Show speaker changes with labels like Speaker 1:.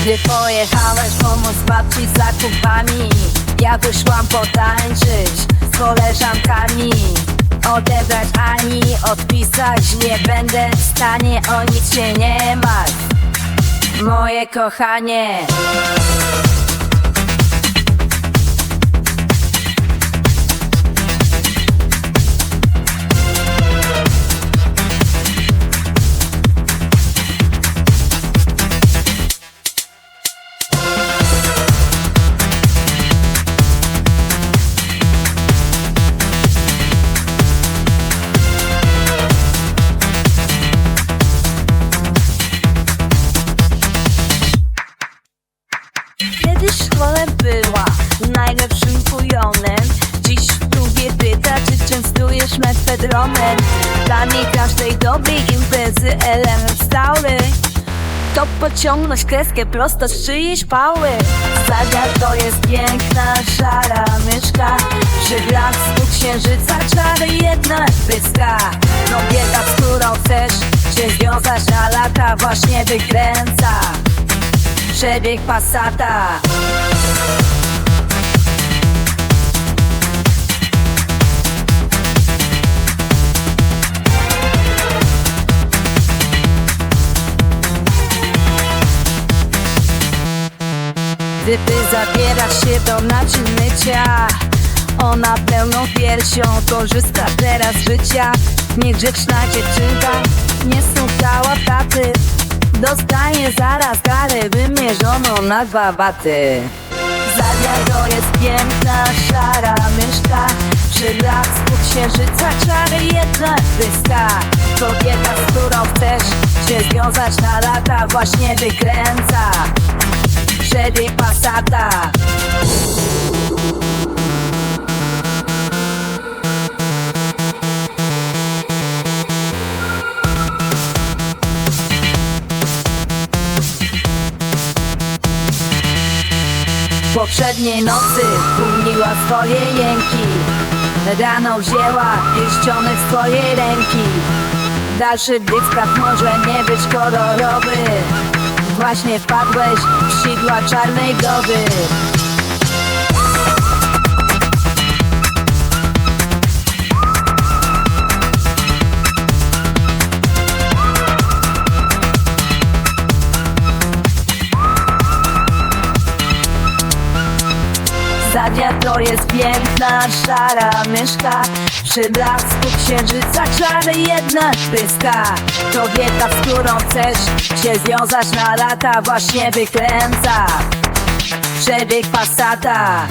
Speaker 1: Gdy pojechałeś pomóc babci z zakupami? Ja wyszłam potańczyć z koleżankami. Odebrać ani odpisać Nie będę w stanie, o nic się nie martw. Moje kochanie szkole była najlepszym kujonem. Dziś w klubie czy częstujesz metfedronem Dla niej każdej dobrej imprezy element stały. To pociągnąć kreskę prosto z czyjejś pały. Stadia to jest piękna, szara myszka. Przy blasku księżyca czary jednak pyska. Kobieta, z którą chcesz się związać na lata Właśnie wykręca przebieg Passata. Gdy ty zabierasz się do naczyń mycia Ona pełną piersią korzysta teraz z życia. Niegrzeczna dziewczynka nie słuchała taty Dostaje zaraz karę wymierzoną na dwa baty. Zadia to jest piękna, szara myszka. Przy blasku księżyca czary jednak pyska Kobieta, z którą chcesz się związać na lata Właśnie wykręca. Przebieg Passata Poprzedniej nocy tłumiła swoje jęki. Rano wzięła pierścionek z twojej ręki. Dalszy bieg może nie być kolorowy. Właśnie wpadłeś w sidła czarnej wdowy Zadia to jest piękna, szara myszka. Przy blasku księżyca czary jednak pyska. Kobieta, z którą chcesz się związać na lata Właśnie wykręca. Przebieg Passata